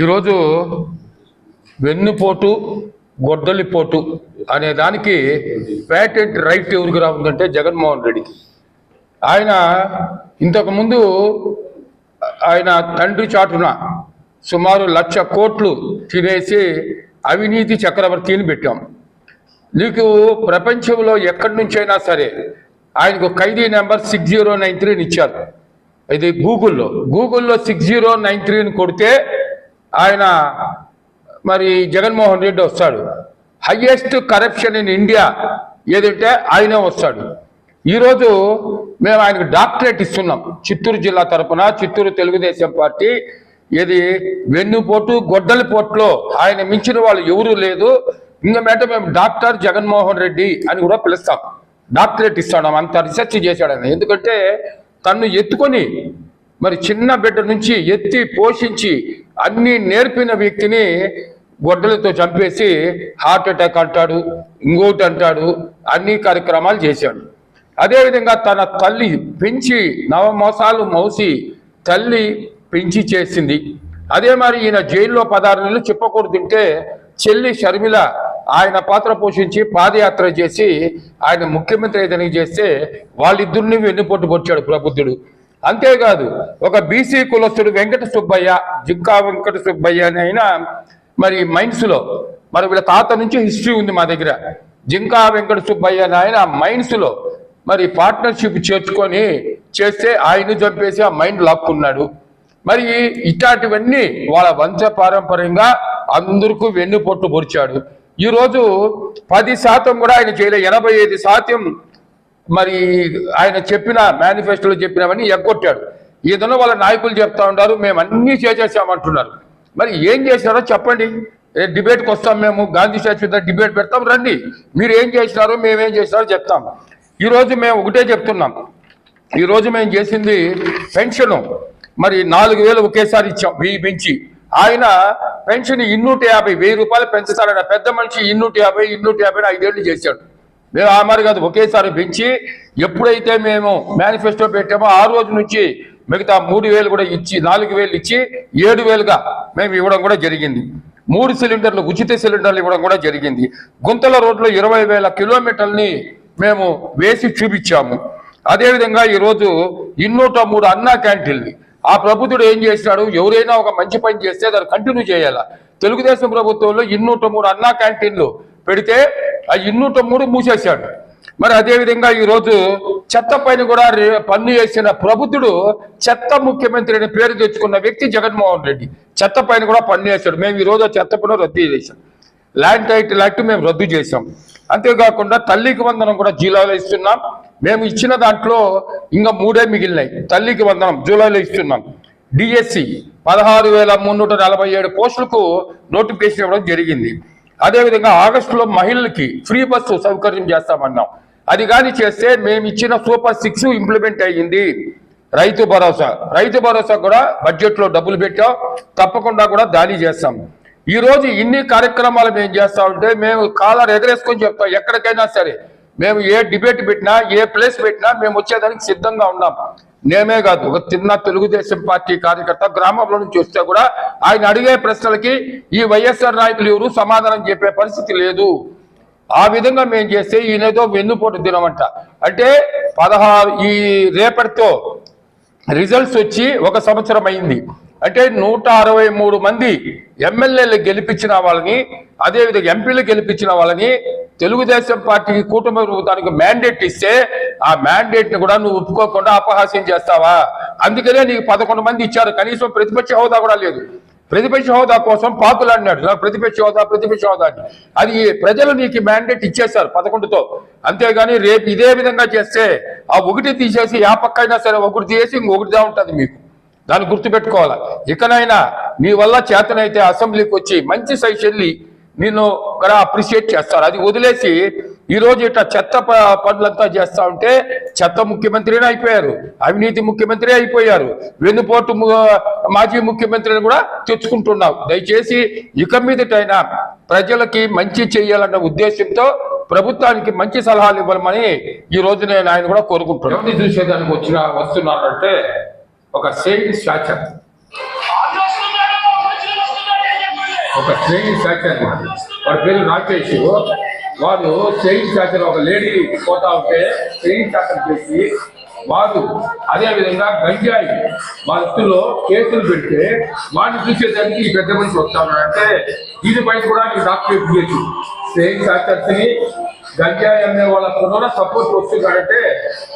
ఈరోజు వెన్నుపోటు గొడ్డలిపోటు అనే దానికి పేటెంట్ రైట్ ఎవరికి రావుందంటే జగన్మోహన్ రెడ్డికి. ఆయన ఇంతకుముందు ఆయన తండ్రి చాటున సుమారు లక్ష కోట్లు తినేసి అవినీతి చక్రవర్తిని పెట్టాం. నీకు ప్రపంచంలో ఎక్కడి నుంచైనా సరే ఆయనకు ఖైదీ నెంబర్ సిక్స్ జీరో నైన్ త్రీని ఇచ్చారు. ఇది గూగుల్లో. గూగుల్లో సిక్స్ జీరో నైన్ త్రీని కొడితే ఆయన మరి జగన్మోహన్ రెడ్డి వస్తాడు. హయ్యెస్ట్ కరప్షన్ ఇన్ ఇండియా ఏదంటే ఆయనే వస్తాడు. ఈరోజు మేము ఆయనకు డాక్టరేట్ ఇస్తున్నాం. చిత్తూరు జిల్లా తరపున చిత్తూరు తెలుగుదేశం పార్టీ ఇది వెన్నుపోటు గొడ్డలిపోట్లో ఆయన మించిన వాళ్ళు ఎవరూ లేదు. ఇంకా మేట మేము డాక్టర్ జగన్మోహన్ రెడ్డి అని కూడా పిలుస్తాం. డాక్టరేట్ ఇస్తాడు. అంత రీసెర్చ్ చేశాడు ఎందుకంటే తన్ను ఎత్తుకొని మరి చిన్న బిడ్డ నుంచి ఎత్తి పోషించి అన్నీ నేర్పిన వ్యక్తిని గొడ్డలతో చంపేసి హార్ట్ అటాక్ అంటాడు ఇంకోటి అంటాడు అన్ని కార్యక్రమాలు చేశాడు. అదేవిధంగా తన తల్లి పెంచి నవమోసాలు మోసి తల్లి పెంచి చేసింది. అదే మరి ఈయన జైల్లో పదార్థాలు చెప్పకూడదు తింటే చెల్లి షర్మిల ఆయన పాత్ర పోషించి పాదయాత్ర చేసి ఆయన ముఖ్యమంత్రి ఏదైనా చేస్తే వాళ్ళిద్దరిని వెన్నుపోటు పొచ్చాడు ప్రబుద్ధుడు అంతేకాదు ఒక బీసీ కులస్తుడు వెంకట సుబ్బయ్య జింకా వెంకట సుబ్బయ్య అని అయినా మరి మైన్స్లో మరి వీళ్ళ తాత నుంచి హిస్టరీ ఉంది మా దగ్గర. జింకా వెంకట సుబ్బయ్య అని ఆయన మైన్స్లో మరి పార్ట్నర్షిప్ చేర్చుకొని చేస్తే ఆయన చంపేసి ఆ మైండ్ లాక్కున్నాడు. మరి ఇట్లాంటివన్నీ వాళ్ళ వంశ పారంపర్యంగా అందరికీ వెన్నుపొట్టు పొడిచాడు. ఈరోజు పది శాతం కూడా ఆయన చేయలే ఎనభై ఐదు శాతం మరి ఆయన చెప్పిన మేనిఫెస్టోలో చెప్పినవన్నీ ఎగ్గొట్టాడు. ఏదైనా వాళ్ళ నాయకులు చెప్తా ఉంటారు మేము అన్నీ చేసేసామంటున్నారు. మరి ఏం చేసినారో చెప్పండి. డిబేట్కి వస్తాం మేము గాంధీ స్టాచ్యూ దగ్గర డిబేట్ పెడతాం రండి. మీరు ఏం చేసినారో మేమేం చేసినారో చెప్తాం. ఈరోజు మేము ఒకటే చెప్తున్నాం. ఈరోజు మేము చేసింది పెన్షన్. మరి నాలుగు వేలు ఒకేసారి ఇచ్చాం వెయ్యి పెంచి ఆయన పెన్షన్ ఇన్నూట యాభై వెయ్యి రూపాయలు పెంచుతాడన్న పెద్ద మనిషి ఇన్నూట యాభై ఇన్నూట యాభై ఐదేళ్ళు చేశాడు. మేము ఆ మరి కాదు ఒకేసారి పెంచి ఎప్పుడైతే మేము మేనిఫెస్టో పెట్టామో ఆ రోజు నుంచి మిగతా మూడు వేలు కూడా ఇచ్చి నాలుగు వేలు ఇచ్చి ఏడు వేలుగా మేము ఇవ్వడం కూడా జరిగింది. మూడు సిలిండర్లు ఉచిత సిలిండర్లు ఇవ్వడం కూడా జరిగింది. గుంతల రోడ్లో ఇరవై వేల కిలోమీటర్ని మేము వేసి చూపించాము. అదేవిధంగా ఈరోజు ఇన్నూట మూడు అన్నా క్యాంటీన్లు. ఆ ప్రభుత్వుడు ఏం చేసినాడు? ఎవరైనా ఒక మంచి పని చేస్తే దాన్ని కంటిన్యూ చేయాలా? తెలుగుదేశం ప్రభుత్వంలో ఇన్నూట మూడు అన్నా క్యాంటీన్లు పెడితే ఆ ఇన్నూట మూడు మూసేశాడు. మరి అదేవిధంగా ఈరోజు చెత్త పైన కూడా రే- పన్ను వేసిన ప్రభుత్వుడు చెత్త ముఖ్యమంత్రి అనే పేరు తెచ్చుకున్న వ్యక్తి జగన్మోహన్ రెడ్డి. చెత్త పైన కూడా పన్ను వేశాడు. మేము ఈరోజు చెత్త పన్ను రద్దు చేశాం. ల్యాండ్ టైటిల్ యాక్ట్ మేము రద్దు చేశాం. అంతేకాకుండా తల్లికి వందనం కూడా జిల్లాలో ఇస్తున్నాం. మేము ఇచ్చిన దాంట్లో ఇంకా మూడే మిగిలినాయి. తల్లికి వందనం జూలైలో ఇస్తున్నాం. డిఎస్సి పదహారు వేల మున్నూట నలభై ఏడు పోస్టులకు నోటిఫికేషన్ ఇవ్వడం జరిగింది. అదేవిధంగా ఆగస్టులో మహిళలకి ఫ్రీ బస్సు సౌకర్యం చేస్తామన్నాం. అది కానీ చేస్తే మేము ఇచ్చిన సూపర్ సిక్స్ ఇంప్లిమెంట్ అయ్యింది. రైతు భరోసా రైతు భరోసా కూడా బడ్జెట్లో డబ్బులు పెట్టాం. తప్పకుండా కూడా దాడి చేస్తాం. ఈరోజు ఇన్ని కార్యక్రమాలు మేము చేస్తామంటే మేము కాలర్ ఎగరేసుకొని చెప్తాం ఎక్కడికైనా సరే. మేము ఏ డిబేట్ పెట్టినా ఏ ప్లేస్ పెట్టినా మేము వచ్చేదానికి సిద్ధంగా ఉన్నాం. నేమే కాదు ఒక చిన్న తెలుగుదేశం పార్టీ కార్యకర్త గ్రామంలో నుంచి వస్తే కూడా ఆయన అడిగే ప్రశ్నలకి ఈ వైఎస్ఆర్ నాయకులు ఎవరు సమాధానం చెప్పే పరిస్థితి లేదు. ఆ విధంగా మేము చేస్తే ఈయనేదో వెన్నుపోటు దినమంట. అంటే పదహారు ఈ రేపటితో రిజల్ట్స్ వచ్చి ఒక సంవత్సరం అయింది. అంటే నూట అరవై మూడు మంది ఎమ్మెల్యేలు గెలిపించిన వాళ్ళని అదేవిధంగా ఎంపీలు గెలిపించిన వాళ్ళని తెలుగుదేశం పార్టీకి కూటమి ప్రభుత్వానికి మ్యాండేట్ ఇస్తే ఆ మ్యాండేట్ని కూడా నువ్వు ఒప్పుకోకుండా అపహాస్యం చేస్తావా? అందుకనే నీకు పదకొండు మంది ఇచ్చారు. కనీసం ప్రతిపక్ష హోదా కూడా లేదు. ప్రతిపక్ష హోదా కోసం పాకులు అన్నాడు నాకు ప్రతిపక్ష హోదా ప్రతిపక్ష హోదా అని. అది ప్రజలు నీకు మ్యాండేట్ ఇచ్చేశారు పదకొండుతో. అంతేగాని రేపు ఇదే విధంగా చేస్తే ఆ ఒకటి తీసేసి ఆ పక్కైనా సరే ఒకటి తీసేసి ఇంకొకటిదే ఉంటుంది మీకు. దాన్ని గుర్తుపెట్టుకోవాలి? ఇకనైనా నీ వల్ల చేతనైతే అసెంబ్లీకి వచ్చి మంచి సైషల్లి నిన్ను ఇక్కడ అప్రిషియేట్ చేస్తారు. అది వదిలేసి ఈ రోజు ఇట్లా చెత్త పనులంతా చేస్తా ఉంటే చెత్త ముఖ్యమంత్రిని అయిపోయారు అవినీతి ముఖ్యమంత్రి అయిపోయారు వెన్నుపోటు మాజీ ముఖ్యమంత్రిని కూడా తెచ్చుకుంటున్నావు. దయచేసి ఇక మీదటైనా ప్రజలకి మంచి చేయాలన్న ఉద్దేశంతో ప్రభుత్వానికి మంచి సలహాలు ఇవ్వమని ఈ రోజు నేను ఆయన కూడా కోరుకుంటున్నాను. చూసేదానికి వచ్చిన వస్తున్నారంటే ఒక శ్రేణి స్టాచర్ ఒక శ్రేణి చాచారు వాడి పేరు రాకేష్. వారు శ్రేణి చాచారు ఒక లేడీ పోతా ఉంటే శ్రేణి చాకరీ చేసి వారు అదేవిధంగా గంజాయి మా వ్యక్తుల్లో కేసులు పెడితే వాడిని చూసేదానికి ఈ పెద్ద మనిషి వస్తానంటే దీనిపై కూడా నీకు డాక్టరేట్ చేయొచ్చు ట్రైన్ చాకర్స్ని గంజాయి అనే వాళ్ళకు కూడా సపోర్ట్ వస్తుంది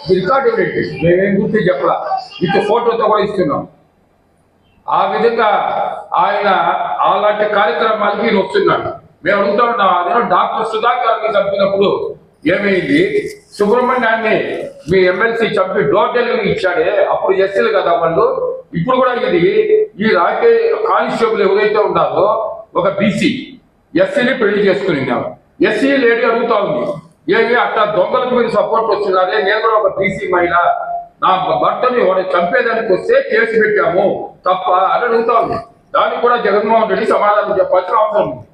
ఇది రికార్డు ఏంటి? మేమేం గుర్తు చెప్పలా? ఇటు ఫోటోతో కూడా ఇస్తున్నాం. ఆ విధంగా ఆయన అలాంటి కార్యక్రమాలకి ఈయన వస్తున్నాడు. మేము అడుగుతా ఉన్నాం అదే డాక్టర్ సుధాకర్ని చంపినప్పుడు ఏమైంది? సుబ్రహ్మణ్యాన్ని మీ ఎమ్మెల్సీ చంపి డోర్ డెలివరీ ఇచ్చాడే అప్పుడు ఎస్సీలు కదా వాళ్ళు? ఇప్పుడు కూడా ఇది ఈ రాకే కానిస్టేబుల్ ఎవరైతే ఉన్నారో ఒక బీసీ ఎస్సీని పెళ్ళి చేసుకుని ఎస్సీ లేడీ అడుగుతా ఉంది ఏమి అట్లా దొంగలకు మీరు సపోర్ట్ వస్తున్నారే? నేను కూడా ఒక బీసీ మహిళ నా భర్తని వాడు చంపేదానికి వస్తే కేసు పెట్టాము తప్ప అని అడుగుతా ఉంది దానికి కూడా జగన్మోహన్ రెడ్డి సమాధానం చెప్పాల్సిన అవసరం ఉంది.